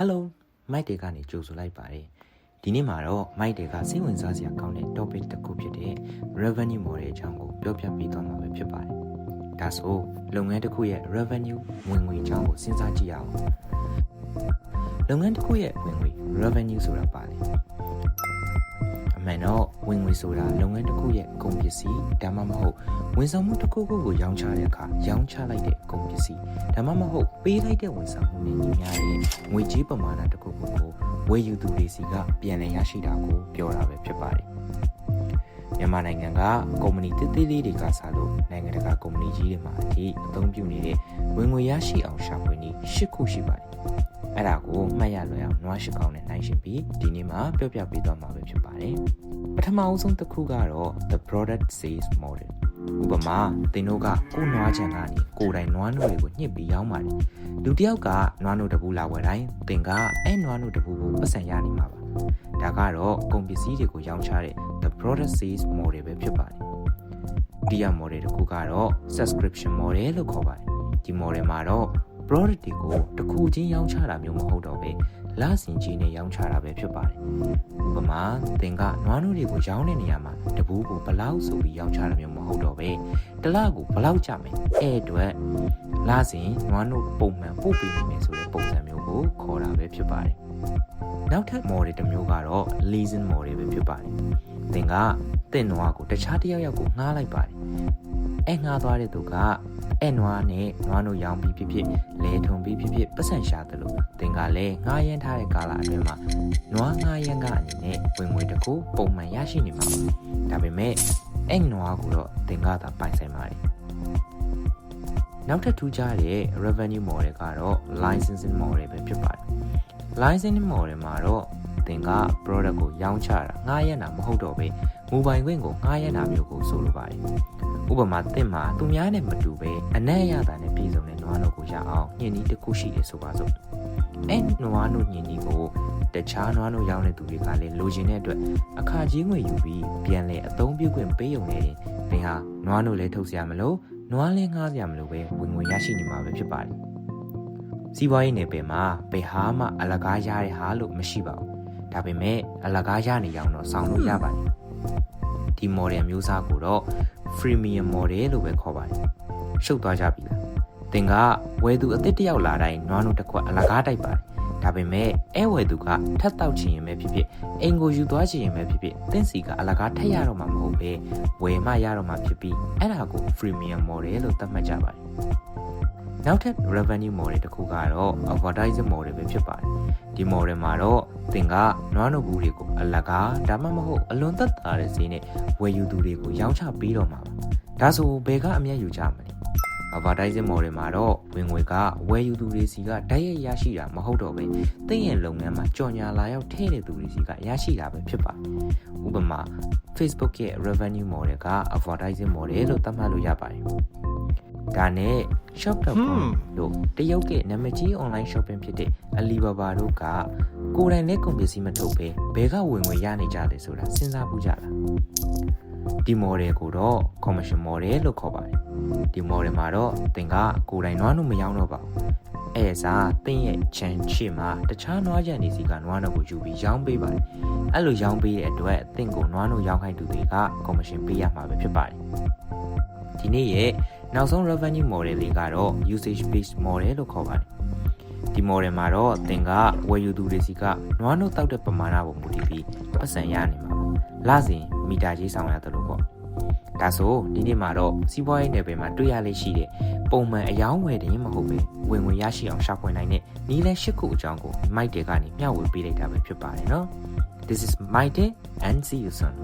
Hello မိုက်တေကနေကြိုဆိုလိုက်ပါတယ်ဒီနေ့မှာတော့မိုက်တေကစိတ်ဝင်စားစရာကောင်းတဲ့ topic တစ်ခုဖြစ်တဲ့ revenue model အကြောင်းကိုပြောပြပေးသွားမှာပဲဖြစ်ပါတယ်ဒါဆိုလုပ်ငန်းတစ်ခုရဲ့ revenue ဝင်ငွေအကြောင်းကိုစဉ်းစားကြည့်ရအောင်လုပ်ငန်းတစ်ခုရဲ့ဝင်ငွေ revenue ဆိုတာပါလေအ မှန်တော့ဝင်ငွေဆိုတာလုပ်ငန်းတစ်ခုရဲ့ကုန်ပစ္စည်းဒါမှမဟုတ်ဝန်ဆောင်မှုတစ်ခုခုကိုရောင်းချတဲ့အခါရောင်းချလိုက်တဲ့ကုန်ပစ္စည်းဒါမှမဟုတ်ပေးလိုက်တဲ့ဝန်ဆောင်မှုနဲ့ညီမျှတဲ့ငွေကြေးပမာဏတစ်ခုခုကိုဝယ်ယူသူတွေစီကပြန်လည်ရရှိတာကိုပြောတာပဲဖြစ်ပါတယ်မြန်မာနိုင်ငံကကုမ္ပဏီတစ်သေးလေးတွေကစားလို့နိုင်ငံတကာကုမ္ပဏီကြီးတွေမှာအထိအသုံးပြုနေတဲ့ဝင်ငွေရရှိအောင်ရှာဖွေနည်း၈ခုရှိပါတယ် အဲ့ဒါကိုမှတ်ရလွယ်အောင်နွားရှိကောင်းနဲ့နိုင်ရှင်ပြီးဒီနေ့မှာပြောပြပေးသွားမှာပဲဖြစ်ပါတယ်ပထမအဆုံးတစ်ခုကတော့ the product sales model ဥပမာသင်တို့ကကိုနွားချံကနေကိုယ်တိုင်နွားနို့တွေကိုညှစ်ပြီးရောင်းပါတယ်လူတစ်ယောက်ကနွားနို့တစ်ပူလာဝယ်တိုင်းသင်ကအဲ့နွားနို့တစ်ပူကိုပတ်စံရနေမှာပါဒါကတော့ကုန်ပစ္စည်းတွေကိုရောင်းချတဲ့ the product sales model ပဲဖြစ်ပါတယ်ဒီရ model တစ်ခုကတော့ subscription model လို့ခေါ်ပါတယ်ဒီ model မှာတော့ product တွေကိုတစ်ခုချင်းရောင်းချတာမျိုးမဟုတ်တော့ပဲလဆင်ကြီးနဲ့ရောင်းချတာပဲဖြစ်ပါတယ်ဥပမာသင်ကနွားနို့တွေကိုရောင်းတဲ့နေရာမှာတပူးကိုဘလောက်ဆိုပြီးရောင်းချတာမျိုးမဟုတ်တော့ပဲတစ်လကိုဘလောက်ကြမယ်အဲ့အတွက်လစဉ်နွားနို့ပုံမှန်ပို့ပေးနေမယ်ဆိုတဲ့ပုံစံမျိုးကိုခေါ်တာပဲဖြစ်ပါတယ်နောက်ထပ် model တစ်မျိုးကတော့ leasing model ပဲဖြစ်ပါတယ်သင်ကတင့်နွားကိုတခြားတစ်ယောက်ယောက်ကိုငှားလိုက်ပါတယ်အဲ့ငှားသွားတဲ့သူက အဲ့နွားနဲ့နွားတို့ရောင်းပြီးဖြစ်ဖြစ်လဲထုံပြီးဖြစ်ဖြစ်ပတ်စံရှာတယ်လို့သင်ကလည်းငှားရမ်းထားတဲ့ကာလအတွင်းမှာနွားငှားရမ်းကအနေနဲ့ဝင်ငွေတစ်ခုပုံမှန်ရရှိနေမှာပါဒါပေမဲ့အဲ့နွားကိုတော့သင်ကသာပိုင်ဆိုင်ပါတယ်နောက်ထပ်ထူးခြားတဲ့ revenue model ကတော့ licensing model ပဲဖြစ်ပါတယ် licensing model မှာတော့ သင်က product ကိုရောင်းချတာငှားရမ်းတာမဟုတ်တော့ဘဲမူပိုင်ခွင့်ကိုငှားရမ်းတာမျိုးကိုဆိုလိုပါတယ်ဥပမာသင်မှာသူများနဲ့မတူပဲအနက်ရတာနဲ့ပြည်စုံတဲ့နွားနို့ကိုရအောင်ညှင်နီးတစ်ခုရှိတယ်ဆိုပါစို့အဲ့နွားနို့ညှင်နီးကိုတခြားနွားနို့ရောင်းတဲ့သူတွေကလည်းလိုချင်တဲ့အတွက်အခါကြီးငွေယူပြီးပြန်လဲအသုံးပြုခွင့်ပေးုံနဲ့တင်သင်ဟာနွားနို့လည်းထုတ်စရာမလိုနွားလည်းငှားစရာမလိုပဲဝင်ငွေရရှိနေမှာပဲဖြစ်ပါတယ်စီးပွားရေးနယ်ပယ်မှာဘယ်ဟာမှအလကားရတဲ့ဟာလို့မရှိပါဘူး ဒါပေမဲ့အလကားရနေအောင်တော့စောင်းလို့ရပါတယ်ဒီ model မျိုးစားကိုတော့ freemium model လို့ပဲခေါ်ပါတယ်ရှုပ်သွားကြပြီလားသင်ကဝယ်သူအသစ်တစ်ယောက်လာတိုင်းနွားနို့တစ်ခွက်အလကားတိုက်ပါတယ်ဒါပေမဲ့အဲဝယ်သူကထပ်တောက်ချင်ရင်ပဲဖြစ်ဖြစ်အိမ်ကိုယူသွားချင်ရင်ပဲဖြစ်ဖြစ်သင်စီကအလကားထက်ရတော့မှာမဟုတ်ပဲဝယ်မှရတော့မှာဖြစ်ပြီးအဲ့ဒါကို freemium model လို့သတ်မှတ်ကြပါတယ် နောက်ထပ် revenue model တစ်ခုကတော့ advertising model ပဲဖြစ်ပါတယ်ဒီ model မှာတော့သင်ကနွားနို့ဘူးတွေကိုအလကားဒါမှမဟုတ်အလွန်သက်သာတဲ့ဈေးနဲ့ဝယ်ယူသူတွေကိုရောင်းချပေးတော့မှာပါဒါဆိုဘယ်ကအမျက်ယူကြမလဲ advertising model မှာတော့ဝင်ငွေကဝယ်ယူသူတွေစီကဓာတ်ရိုက်ရရှိတာမဟုတ်တော့ပဲသင်ရဲ့လုပ်ငန်းမှာကြော်ညာလာရောက်ထည့်တဲ့သူတွေစီကရရှိတာပဲဖြစ်ပါတယ်ဥပမာ Facebook ရဲ့ revenue model က advertising model လို့သတ်မှတ်လို့ရပါတယ် ဒါနဲ့ shop.com တို့တရုတ်ကနာမည်ကြီး online shopping ဖြစ်တဲ့ Alibaba တို့ကကိုယ်တိုင်နဲ့ကုန်ပစ္စည်းမထုတ်ဘဲဘယ်ကဝင်ငွေရနေကြတယ်ဆိုတာစဉ်းစားဖို့ကြလားဒီ model ကိုတော့ commission model လို့ခေါ်ပါတယ်ဒီ model မှာတော့သင်ကကိုယ်တိုင်နွားနှုတ်မရောင်းတော့ပါဘူးအဲ့ဒါသင်ရဲ့ chain ရှေ့မှာတခြားနွားကြံနေစီကနွားနှုတ်ကိုယူပြီးရောင်းပေးပါတယ်အဲ့လိုရောင်းပေးတဲ့အတွက်သင်ကိုနွားနှုတ်ရောင်းခိုင်းသူတွေက commission ပေးရမှာပဲဖြစ်ပါတယ်ဒီနေ့ရဲ့ နောက်ဆုံး revenue model လေးကတော့ usage based model လို့ခေါ်ပါတယ်ဒီ model မှာတော့သင်ကဝယ်ယူသူတွေစီကနွားနို့တောက်တဲ့ပမာဏကိုမူတည်ပြီးပတ်စံရနေမှာပါလစဉ်မီတာကြီးဆောင်ရတယ်လို့ပေါ့ဒါဆိုဒီနေ့မှာတော့စီးပွားရေးနယ်ပယ်မှာတွေ့ရလေးရှိတဲ့ပုံမှန်အယောင်းဝယ်တင်မဟုတ်ပဲဝင်ဝင်ရရှိအောင်ရှာဖွေနိုင်တဲ့နီးလဲရှစ်ခုအကြောင်းကို Mike တဲကနေမျှဝေပေးလိုက်တာပဲဖြစ်ပါတယ်နော် This is Mike and see you soon